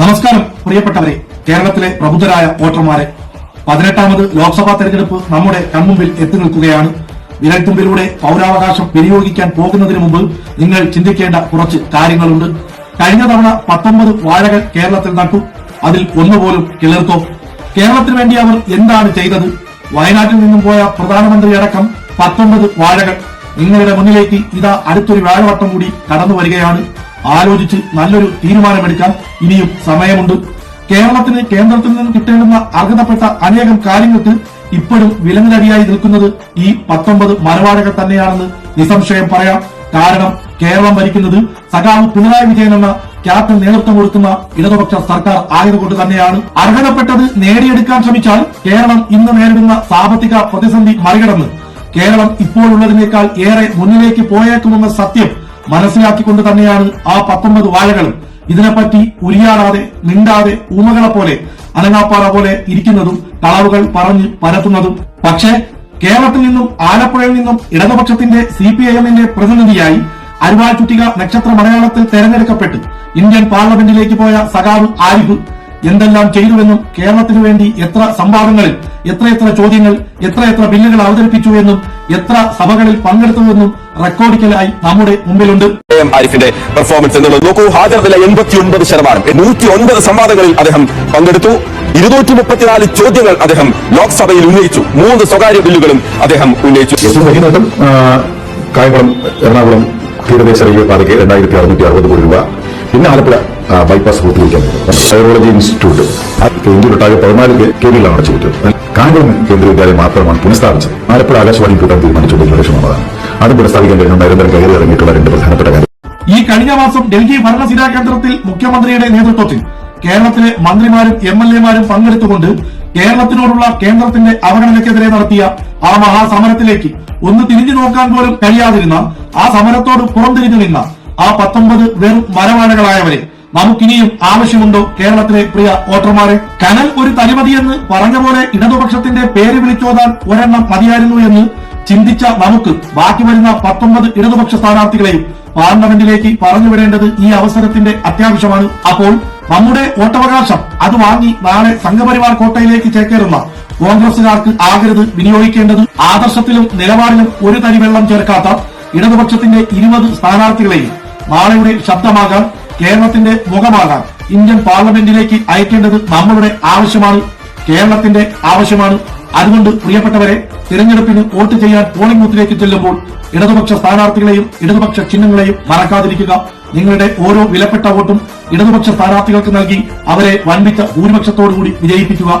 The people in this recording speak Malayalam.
നമസ്കാരം പ്രിയപ്പെട്ടവരെ. കേരളത്തിലെ പ്രബുദ്ധരായ വോട്ടർമാരെ. പതിനെട്ടാമത് ലോക്സഭാ തെരഞ്ഞെടുപ്പ് നമ്മുടെ കൺമുമ്പിൽ എത്തി നിൽക്കുകയാണ്. വിരൽത്തുമ്പിലൂടെ പൗരാവകാശം വിനിയോഗിക്കാൻ പോകുന്നതിന് മുമ്പ് നിങ്ങൾ ചിന്തിക്കേണ്ട കുറച്ച് കാര്യങ്ങളുണ്ട്. കഴിഞ്ഞ തവണ പത്തൊമ്പത് വാഴകൾ കേരളത്തിൽ നട്ടു. അതിൽ ഒന്നുപോലും കിളിർത്തോ? കേരളത്തിന് വേണ്ടി അവർ എന്താണ് ചെയ്തത്? വയനാട്ടിൽ നിന്നും പോയ പ്രധാനമന്ത്രി അടക്കം പത്തൊമ്പത് വാഴകൾ നിങ്ങളുടെ മുന്നിലേക്ക് ഇതാ അടുത്തൊരു വാഴവട്ടം കൂടി കടന്നു വരികയാണ്. ആലോചിച്ച് നല്ലൊരു തീരുമാനമെടുക്കാൻ ഇനിയും സമയമുണ്ട്. കേരളത്തിന് കേന്ദ്രത്തിൽ നിന്ന് കിട്ടേണ്ടുന്ന അർഹതപ്പെട്ട അനേകം കാര്യങ്ങൾക്ക് ഇപ്പോഴും വിലങ്ങലടിയായി നിൽക്കുന്നത് ഈ പത്തൊമ്പത് മലവാഴകൾ തന്നെയാണെന്ന് നിസംശയം പറയാം. കാരണം കേരളം ഭരിക്കുന്നത് സഖാവ് പിണറായി വിജയൻ എന്ന ക്യാപ്റ്റൻ നേതൃത്വം കൊടുക്കുന്ന ഇടതുപക്ഷ സർക്കാർ ആയതുകൊണ്ട് തന്നെയാണ്. അർഹതപ്പെട്ടത് നേടിയെടുക്കാൻ ശ്രമിച്ചാൽ കേരളം ഇന്ന് നേരിടുന്ന സാമ്പത്തിക പ്രതിസന്ധി മറികടന്ന്. കേരളം ഇപ്പോഴുള്ളതിനേക്കാൾ ഏറെ മുന്നിലേക്ക് പോയേക്കുമെന്ന സത്യം മനസ്സിലാക്കിക്കൊണ്ട് തന്നെയാണ് ആ പത്തൊമ്പത് വാഴകളും. ഇതിനെപ്പറ്റി ഉരിയാടാതെ മിണ്ടാതെ ഊമകളെ പോലെ അനങ്ങാപ്പാറ പോലെ ഇരിക്കുന്നതും കളവുകൾ പറഞ്ഞ് പരത്തുന്നതും. പക്ഷേ കേരളത്തിൽ നിന്നും ആലപ്പുഴയിൽ നിന്നും ഇടതുപക്ഷത്തിന്റെ സി പി ഐ എമ്മിന്റെ പ്രതിനിധിയായി അരുവാൾ ചുറ്റിക നക്ഷത്ര മലയാളത്തിൽ തെരഞ്ഞെടുക്കപ്പെട്ട് ഇന്ത്യൻ പാർലമെന്റിലേക്ക് പോയ സഖാവ് ആരിഫ് എന്തെല്ലാം ചെയ്തുവെന്നും കേരളത്തിനു വേണ്ടി എത്ര സംവാദങ്ങളിൽ എത്രയെത്ര ചോദ്യങ്ങൾ എത്രയെത്ര ബില്ലുകൾ അവതരിപ്പിച്ചു എന്നും എത്ര സഭകളിൽ പങ്കെടുത്തുവെന്നും റെക്കോർഡിക്കലായി നമ്മുടെ മുമ്പിലുണ്ട്. ആരിഫിന്റെ പെർഫോമൻസ് എന്നുള്ളത് നോക്കൂ ഹാജർ നില എൺപത്തി ശതമാനം നൂറ്റി ഒൻപത് സംവാദങ്ങളിൽ അദ്ദേഹം പങ്കെടുത്തു. ഇരുന്നൂറ്റി മുപ്പത്തിനാല് ചോദ്യങ്ങൾ അദ്ദേഹം ലോക്സഭയിൽ ഉന്നയിച്ചു. മൂന്ന് സ്വകാര്യ ബില്ലുകളും അദ്ദേഹം ഉന്നയിച്ചു. കായംകുളം എറണാകുളം തീരദേശ റെയിൽവേ പാതയ്ക്ക് രണ്ടായിരത്തി അറുന്നൂറ്റി അറുപത് കോടി രൂപ പിന്നെ ആലപ്പുഴ ബൈപ്പാസ് പൂർത്തീകരിക്കാൻ സൈറോളജി ഇൻസ്റ്റിറ്റ്യൂട്ട് ഇന്ത്യയിലൊട്ടാകെ പതിനാല് കേന്ദ്രങ്ങളാണ് അടച്ചുവിട്ടത് കായംകുളം കേന്ദ്ര വിദ്യാലയം മാത്രമാണ് പുനഃസ്ഥാപിച്ചത്. ആലപ്പുഴ ആകാശവാണി കൂട്ടാൻ തീരുമാനിച്ചുകൊണ്ടിരിക്കുന്ന ലക്ഷ്യമാണതാണ് അത് പുനഃസ്ഥാപിക്കാൻ കഴിഞ്ഞ നിരന്തരം കയറി ഇറങ്ങിയിട്ടുള്ള രണ്ട് പ്രധാനപ്പെട്ട കാര്യം. ഈ കഴിഞ്ഞ മാസം ഡൽഹി ഭരണസിരാ കേന്ദ്രത്തിൽ മുഖ്യമന്ത്രിയുടെ നേതൃത്വത്തിൽ കേരളത്തിലെ മന്ത്രിമാരും എം എൽ എമാരും പങ്കെടുത്തുകൊണ്ട് കേരളത്തിനോടുള്ള കേന്ദ്രത്തിന്റെ അവഗണനയ്ക്കെതിരെ നടത്തിയ ആ മഹാസമരത്തിലേക്ക് ഒന്ന് തിരിഞ്ഞു നോക്കാൻ പോലും കഴിയാതിരുന്ന ആ സമരത്തോട് പുറംതിരിഞ്ഞു നിന്ന ആ പത്തൊമ്പത് വെറും മരവാഴകളായവരെ നമുക്കിനിയും ആവശ്യമുണ്ടോ കേരളത്തിലെ പ്രിയ വോട്ടർമാരെ? കനൽ ഒരു തനിമതിയെന്ന് പറഞ്ഞ പോലെ ഇടതുപക്ഷത്തിന്റെ പേര് വിളിച്ചോതാൻ ഒരെണ്ണം മതിയായിരുന്നു എന്ന് ചിന്തിച്ച നമുക്ക് ബാക്കി വരുന്ന പത്തൊമ്പത് ഇടതുപക്ഷ സ്ഥാനാർത്ഥികളെയും പാർലമെന്റിലേക്ക് പറഞ്ഞുവിടേണ്ടത് ഈ അവസരത്തിന്റെ അത്യാവശ്യമാണ്. അപ്പോൾ നമ്മുടെ വോട്ടവകാശം അത് വാങ്ങി നാളെ സംഘപരിവാർ കോട്ടയിലേക്ക് ചേക്കേറുന്ന കോൺഗ്രസുകാർക്ക് ആകരുത് വിനിയോഗിക്കേണ്ടത് ആദർശത്തിലും നിലപാടിലും ഒരു തരി വെള്ളം ചേർക്കാത്ത ഇടതുപക്ഷത്തിന്റെ ഇരുപത് സ്ഥാനാർത്ഥികളെയും നാളെയുടെ ശബ്ദമാകാൻ കേരളത്തിന്റെ മുഖമാകാൻ ഇന്ത്യൻ പാർലമെന്റിലേക്ക് അയക്കേണ്ടത് നമ്മളുടെ ആവശ്യമാണ് കേരളത്തിന്റെ ആവശ്യമാണ്. അതുകൊണ്ട് പ്രിയപ്പെട്ടവരെ തിരഞ്ഞെടുപ്പിന് വോട്ട് ചെയ്യാൻ പോളിംഗ് ബൂത്തിലേക്ക് ചെല്ലുമ്പോൾ ഇടതുപക്ഷ സ്ഥാനാർത്ഥികളെയും ഇടതുപക്ഷ ചിഹ്നങ്ങളെയും മറക്കാതിരിക്കുക. നിങ്ങളുടെ ഓരോ വിലപ്പെട്ട വോട്ടും ഇടതുപക്ഷ സ്ഥാനാർത്ഥികൾക്ക് നൽകി അവരെ വൻപിച്ച ഭൂരിപക്ഷത്തോടുകൂടി വിജയിപ്പിക്കുക.